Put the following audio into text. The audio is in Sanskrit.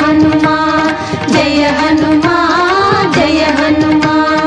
हनुमा। जय हनुमा जय हनुमा।